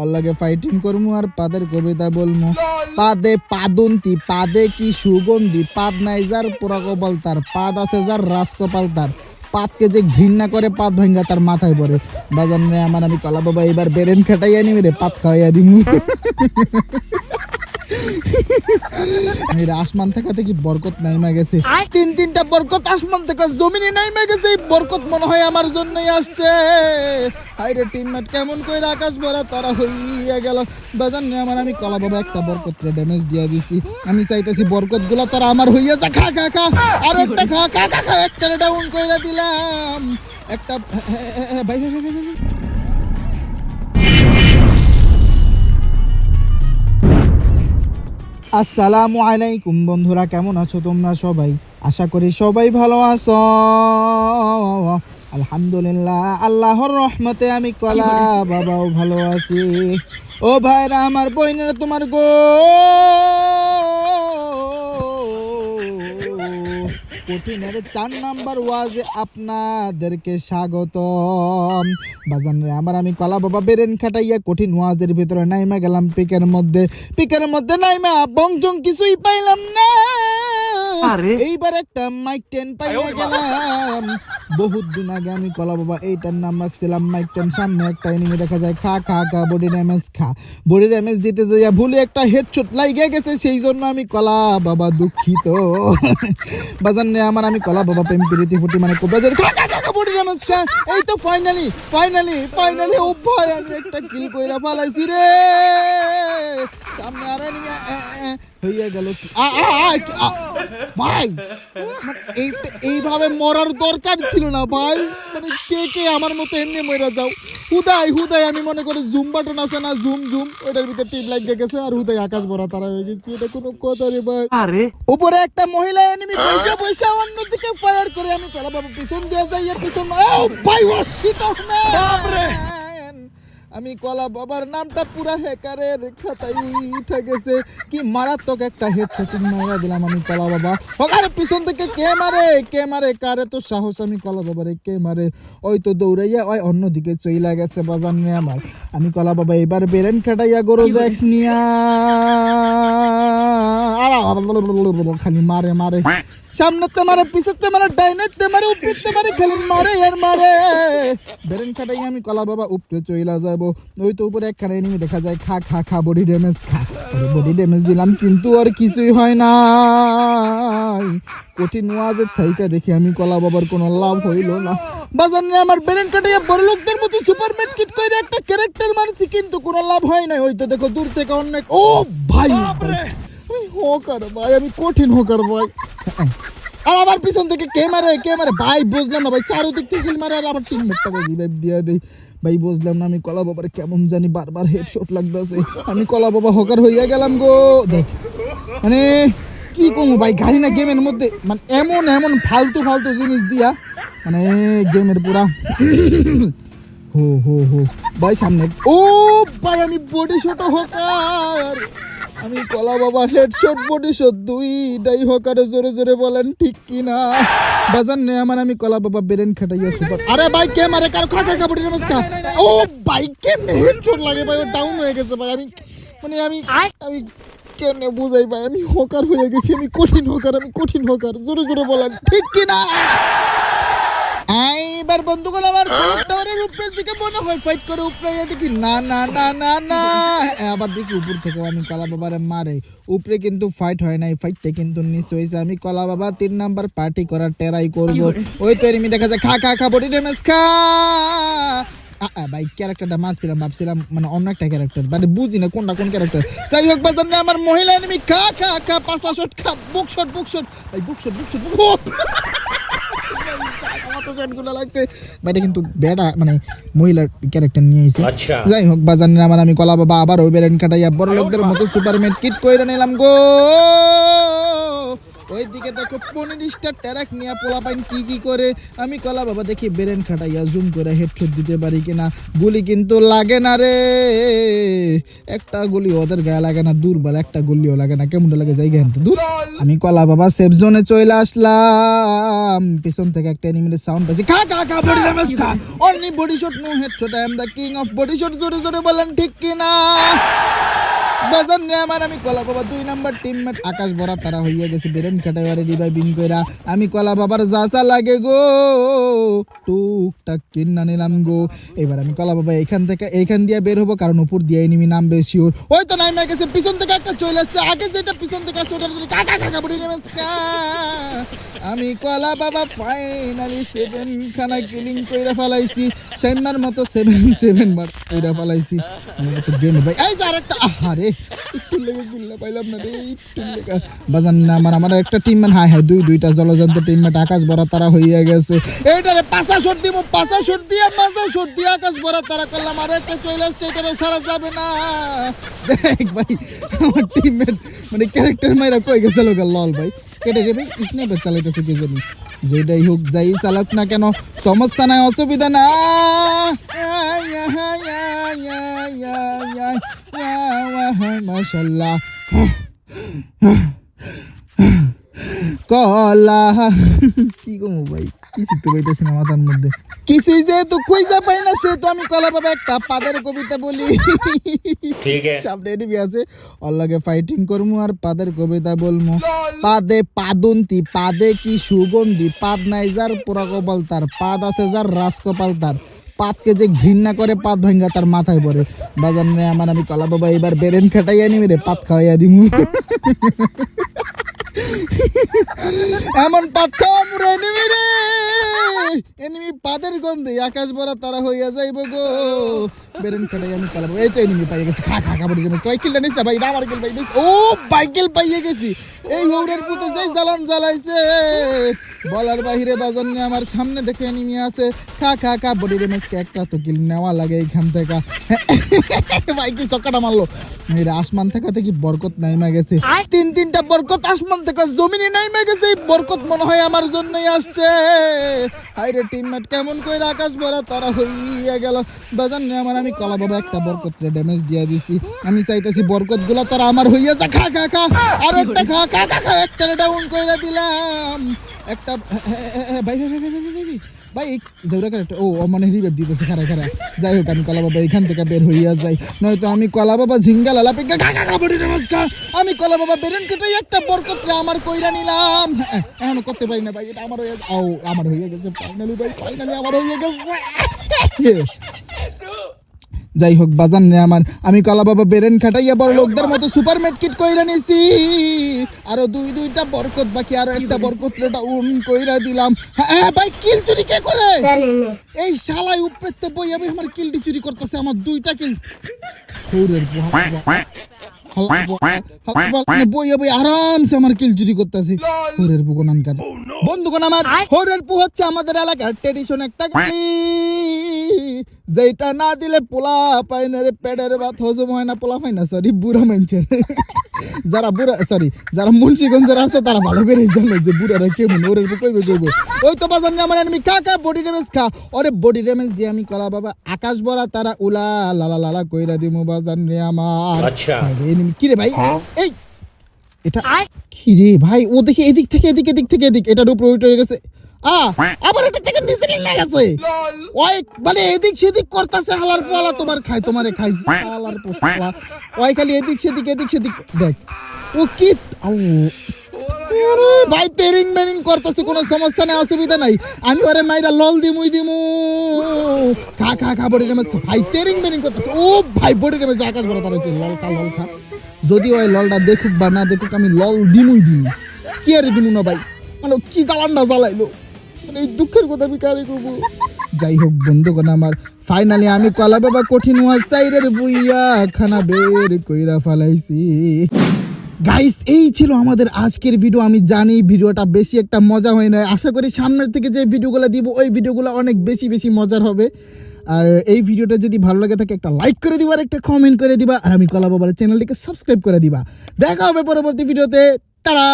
ওর লাগে ফাইটিং করমু আর পাদের কবিতা বলমু। পাদে পাদন্তি, পাদে কি সুগন্ধি, পাদ নাই যার পোড়া কপাল তার, পাদ আছে যার রাস কপাল তার। পাতকে যে ঘৃণা করে পাত ভাঙ্গা তার মাথায় পড়ে। বাজার আমার আমি কলা বাবা এবার বেরেন খেটাইয়া নিবি রে পাত খাওয়াইয়া দিমু। মেয়েরা আসমান থেকে থেকে বরকত নাইমা গেছে। তিন তিনটা বরকত আসমান থেকে জমিনে নাইমা গেছে। এই বরকত মনে হয় আমার জন্যই আসছে। হাইরে টিমমেট কেমন করে আকাশ ভরা তারা হইয়া গেল। বাজান আমার আমি কলা বাবা একটা বরকত রে ড্যামেজ দিয়া দিছি। আমি চাইতেছি বরকতগুলা তারা আমার হইয়া যা খা খা খা। আর একটা খা খা খা খা একটা ডাউন কইরা দিলাম। একটা ভাই ভাই ভাই ভাই, আসসালামু আলাইকুম বন্ধুরা, কেমন আছো তোমরা সবাই? আশা করি সবাই ভালো আছো। আলহামদুলিল্লাহ, আল্লাহর রহমতে আমি কলা বাবাও ভালো আছি। ও ভাইরা, আমার বইনের তোমার গো কঠিনের চার নাম্বার ওয়াজে আপনাদেরকে স্বাগত বাজান রে, আমার আমি কলা বাবা বেরেন খাটাইয়া কঠিন ওয়াজের ভিতরে নাইমা গেলাম, পিকের মধ্যে পিকের মধ্যে নাইমা, বংজং কিছুই পাইলাম না। এইবার একটা মাইক টেন পাইয়া গেলাম। বহুত দিন আগে আমি কলা বাবা এইটার নাম রাখছিলাম মাইক টেন সামনে একটা এনিমি দেখা যায়। খা খা খা বডি ড্যামেজ খা। বডি ড্যামেজ দিতে যাইয়া ভুলে একটা হেডশট লাইগে গেছে। সেই জন্য আমি কলা বাবা দুঃখিত। বাজান রে আমার আমি কলা বাবা প্রেম প্রীতি ফুটি মানে কোবরা যাই খা খা খা বডি ড্যামেজ খা। এই তো ফাইনালি ফাইনালি ফাইনালি ও ভাই আমি একটা কিল কইরা ফালাইছি রে। সামনে আর এনিমি হইয়া গেল আ আ আ ভাই মানে এইভাবে মরার দরকার ছিল না ভাই। মানে কে কে আমার মতো এমনি মরে যাও? হুদাই হুদাই আমি মনে করি জুম বাটন আছে না জুম জুম ওটার ভিতরে টিপ লাগিয়ে গেছে আর হুদাই আকাশ ভরা তারা হয়ে গেছে। এটা কোনো কথা রে ভাই। আরে। উপরে একটা মহিলা এনিমি পয়সা পয়সা অন্যদিকে ফায়ার করে আমি কলা বাবু পিছন দিয়ে যাই আর পিছন ও ভাই ওয়াশিট আমি কলা বাবার নামটা পুরা হ্যাকারের খাতায় উঠে গেছে। কি মারাত্মক একটা হেড শুটিং মারা দিলাম আমি কলা বাবা। ওখানে পিছন থেকে কে মারে? কে মারে? কারে তো সাহস আমি কলা বাবারে কে মারে? ওই তো দৌড়াইয়া ওই অন্যদিকে চইলা গেছে বাজার নিয়ে আমার। আমি কলা বাবা এবার বেরেন খাটাইয়া গরো জ্যাক্স নিয়া। আর খালি মারে মারে। মারে মারে মারে মারে খালি মারে মারে। বেরেন খাটাই আমি কলা বাবা, উপরে চইলা যাব। ওই তো উপরে একখানে এনিমি দেখা যায়। খা খা খা বডি ড্যামেজ খা। বডি ড্যামেজ দিলাম, কিন্তু আর কিছুই হয় না কঠিন ওয়াজের থাইকা দেখি আমি কলা বাবার কোনো লাভ হইল না। বাজার আমার বেরেন কাটাইয়া বড় লোকদের মতো সুপার মেট কিট কইরা একটা ক্যারেক্টার মারছি, কিন্তু কোনো লাভ হয় না ওই তো দেখো, দূর থেকে অনেক ও ভাই হোকার ভাই আমি কঠিন হোকার ভাই আর আবার পিছন থেকে কে মারে কে মারে? ভাই, বুঝলাম না, ভাই, চারোদিক থেকে মারে, আর আবার তিন মিনিটটা রিভাইভ দিয়ে দেই। ভাই, বুঝলাম না, আমি কলা বাবার কেমন জানি বারবার হেডশট লাগতেছে। আমি কলা বাবা হোকার হইয়া গেলাম গো। দেখ মানে কি কমু ভাই, গাড়ি না গেমের মধ্যে মানে এমন এমন ফালতু ফালতু জিনিস দিয়া মানে গেমের পুরা হো হো হো। ভাই, সামনে ও, ভাই, আমি বডি শট হোকার। আমি কলা বাবা হেডশট বডি শট দুইটাই হোকারে জোরে জোরে বলেন ঠিক কি না বাজার নে আমার আমি কলা বাবা বেরেন খাটাইয়া সুপার আরে ভাই কে মারে? কার খা খা বডি খা। ও ভাই কেমনে হেডশট লাগে ভাই ডাউন হয়ে গেছে ভাই। আমি মানে আমি আমি কেমনে বুঝাই ভাই? আমি হোকার হয়ে গেছি আমি কঠিন হোকার আমি কঠিন হোকার। জোরে জোরে বলেন ঠিক কি না আমার টাওয়ারের উপরের দিকে মনে হয় ফাইট করে উপরে দেখি না না না না না। আবার দেখি উপর থেকে আমি কলা বাবারে মারে। উপরে কিন্তু ফাইট হয় নাই ফাইটটা কিন্তু নিচে হয়েছে। আমি কলা বাবা তিন নাম্বার পার্টি করার টেরাই করব। ওই তো এনিমি দেখা যায়। খা খা খা বডি ড্যামেজ খা। ভাই ক্যারেক্টারটা মারছিলাম ভাবছিলাম মানে অন্য একটা ক্যারেক্টার মানে বুঝি না কোনটা কোন ক্যারেক্টার যাই হোক বাজার না আমার মহিলা এনিমি খা খা খা পাঁচা শট খা বুক শট বুক শট ভাই বুক শট বুক শট বুক শটগুলো লাগছে। ভাই এটা কিন্তু বেটা মানে মহিলার ক্যারেক্টার নিয়ে আইছে। আচ্ছা। যাই হোক বাজার আমার আমি কলা বাবা আবার ওই বেলেন কাটাইয়া বড় লোকদের মতো সুপারমেট কিট কইরা নিলাম গো। ওইদিকে দেখো পনেরিশটা ট্যারাক নিয়ে পোলা পাইন কি কি করে? আমি কলা বাবা দেখি বেরেন খাটাইয়া জুম করে হেডশট দিতে পারি কিনা। গুলি কিন্তু লাগে না রে। একটা গুলি ওদের গায়ে লাগে না, দুর্বল একটা গুলিও লাগে না। কেমন লাগে জায়গা হেনতে দূর, আমি কলা বাবা সেফ জোনে চলে আসলাম। পিছন থেকে একটা এনিমির সাউন্ড পাইছি। খা খা খা বডি ড্যামেজ খা only body shot no headshot I am the king of body shot জোরে জোরে বলেন ঠিক কিনা? বাজার নিয়ে আমার, আমি কলা বাবা দুই নাম্বার টিমমেট আকাশ ভরা তারা হইয়া গেছে, বেরেন কাটাইবারে রিভাইভিং কইরা। আমি কলা বাবার যাচা লাগে গো, টুকটাক কিন্না নিলাম গো। এবার আমি কলা বাবা এখান থেকে, এইখান দিয়ে বের হব, কারণ উপর দিয়ে এনিমি নামবে শিওর ওই তো নাইমা গেছে, পিছন থেকে একটা চলে আসছে। আগে যেটা পিছন থেকে আসছে জন্য কাকা কাকা, বডি নেমে আমি কলা বাবা ফাইনালি সেভেন খানা কিলিং কইরা ফেলাইছি। সেমার মতো সেভেন সেভেন বার কইরা ফেলাইছি। তো ভাই। এই যে আরেকটা, আহারে, একটু লেগে গুল্লা পাইলাম না রে, একটু লেগে। বাজান না, আমার আমার একটা টিম ম্যান হাই হাই দুই, দুইটা জলজন্ত টিম ম্যান আকাশ ভরা তারা হইয়া গেছে। এইটারে পাঁচা শট দিব, পাঁচা শট দিয়ে মাজা শট দিয়ে আকাশ ভরা তারা করলাম। আর একটা চলে আসছে এটারে সারা যাবে না। দেখ ভাই, আমার টিমমেট মানে ক্যারেক্টার মাইরা কই গেছে লোক? লল ভাই। কেটে যাবে ভাই চালাইতেছে কে জানি। যেটাই হোক, যাই চালাক না কেন, সমস্যা নাই, অসুবিধা না। মাশাল্লাহ। কলা। কি কমু ভাই? কিছু তো পাইতেছি না মাথার মধ্যে। কিছুই যেহেতু খুঁজে পাই না সেহেতু আমি কলা বাবা একটা পাদের কবিতা বলি। ঠিক আছে। সামনে এডিবি আছে অল্লাগে ফাইটিং করমু আর পাদের কবিতা বলমু। পাদে পাদন্তি পাদে কি সুগন্ধি? পাদ নাই যার পোড়া কপাল তার পাদ আছে যার রাজকপাল তার। পাতকে যে ঘৃণা করে পাত ভাঙ্গা তার মাথায় পড়ে। বাজার নিয়ে আমার আমি কলা বাবা এবার বেরেন খাটাইয়া নিবি রে পাত খাওয়াইয়া দিমু। এমন পাথর মুরে নিবি রে। এনিমি পাদের গন্ধে আকাশ ভরা তারা হইয়া যাইব গো। বেরেন খাটাই আমি চালাবো এই তো এনিমি পাইয়া গেছে। খা খা কয় কিলটা নিস না ভাই আমার কিল নিস ও বাইকেল পাইয়া গেছি। এই হৌরের পুতে যেই জ্বালান জ্বালাইছে। বলার বাহিরে বাজার নিয়ে আমার সামনে দেখে এনিমি আছে। খা খা খা বডি ড্যামেজকে একটা তো কিল নেওয়া লাগে এইখান থেকে। ভাই কি চক্কাটা মারলো। মেয়েরা আসমান থেকে থেকে বরকত নাইমা গেছে। তিন তিনটা বরকত আসমান থেকে। জমিনে নাইমা গেছে। এই বরকত মনে হয় আমার জন্যই আসছে। টিমমেট কেমন কইরা আকাশ ভরা তারা হইয়া গেল। বাজান আমার আমি কলা বাবা একটা বরকত ড্যামেজ দিয়া দিছি। আমি চাইতেছি বরকতগুলা তারা আমার হইয়া যা খা খা খা। আর একটা খা খা খা খা একটা ডাউন কইরা দিলাম। একটা ভাই ভাই ভাই ভাই ভাই, ভাই। ভাই জৌরা ক্যারেক্টার ও মানে রিভেপ দিতেছে খারা খারা যাই হোক আমি কলা বাবা এখান থেকে বের হইয়া যাই। নয়তো আমি কলা বাবা ঝিঙ্গা লালা পেঙ্গা খা খা নমস্কার। আমি কলা বাবা বেরেন কেটে একটা বরকতরে আমার কইরা নিলাম। হ্যাঁ, এখনও করতে পারি না ভাই এটা আমার হয়ে ও আমার হয়ে গেছে ফাইনালি ভাই ফাইনালি আমার হয়ে গেছে। যাই হোক বাজান নে আমার। আমি কলা বাবা বেরেন খাটাইয়া বড় লোকদের মতো সুপার কিট কইরা নিছি। আরও দুই দুইটা বরকত বাকি আরও একটা বরকত রেটা উন কইরা দিলাম। হ্যাঁ হ্যাঁ, ভাই কিল চুরি কে করে? এই শালাই উপরে বই আমি আমার কিলটি চুরি করতেছে আমার দুইটা কিল। আরামসে আমার কিল চুরি করতেছি। হৌরের নানকার বন্ধুগণ আমার হৌরের পু হচ্ছে আমাদের এলাকার ট্রেডিশন একটা গাড়ি যেটা না দিলে পোলা পাই না রে পেটের ভাত হজম হয় না পোলা পাই না সরি বুড়া মানছে যারা বুড়া সরি যারা মুন্সিগঞ্জের আছে তারা ভালো করে জানে যে বুড়ারা কেমন ওরের কইবে কইবে ওই তো বাজার না মানে আমি কাকা বডি ড্যামেজ খা। ওরে বডি ড্যামেজ দিয়ে আমি কলা বাবা আকাশ বড়া তারা উলা লালা লালা কইরা দিমু বাজার রে আমার। আচ্ছা। এনিমি কি রে ভাই? হ্যাঁ? এই এটা কি রে ভাই? ও দেখি এদিক থেকে এদিক এদিক থেকে এদিক। এটার উপর উঠে গেছে। আবার এটা থেকে নিচে নেমে গেছে। ওই মানে এদিক সেদিক করতেছে হালার পোলা তোমার খাই, তোমারে খাইছে হালার পোলা ওই খালি এদিক সেদিক এদিক সেদিক, দেখ। ও কি ভাই, তেরিং বেরিং করতেছে, কোনো সমস্যা নেই, অসুবিধা নাই। আমি ওরে মাইরা লল দিমুই দিমু। খা খা খা, বডি খা। ভাই, তেরিং বেরিং করতেছে। ও ভাই, বডি ড্যামেজ, আকাশ বড় তার লল খা লল খা। যদি ওই ললটা দেখুক বা না দেখুক, আমি লল দিমুই দিমু। কি আরে দিমু না ভাই? মানে কি জ্বালানটা জ্বালাইলো? এই দুঃখের কথা আমি কারে কবো যাই হোক বন্ধুগণ, আমার ফাইনালি আমি কলা বাবা কঠিন ওয়াজ সাইরের বুইয়া খানা বের কইরা ফালাইছি। গাইস এই ছিল আমাদের আজকের ভিডিও আমি জানি ভিডিওটা বেশি একটা মজা হয় না আশা করি সামনের থেকে যে ভিডিওগুলো দিব, ওই ভিডিওগুলো অনেক বেশি বেশি মজার হবে। আর এই ভিডিওটা যদি ভালো লাগে থাকে, একটা লাইক করে দিবা আর একটা কমেন্ট করে দিবা। আর আমি কলা বাবার চ্যানেলটিকে সাবস্ক্রাইব করে দিবা। দেখা হবে পরবর্তী ভিডিওতে। টাটা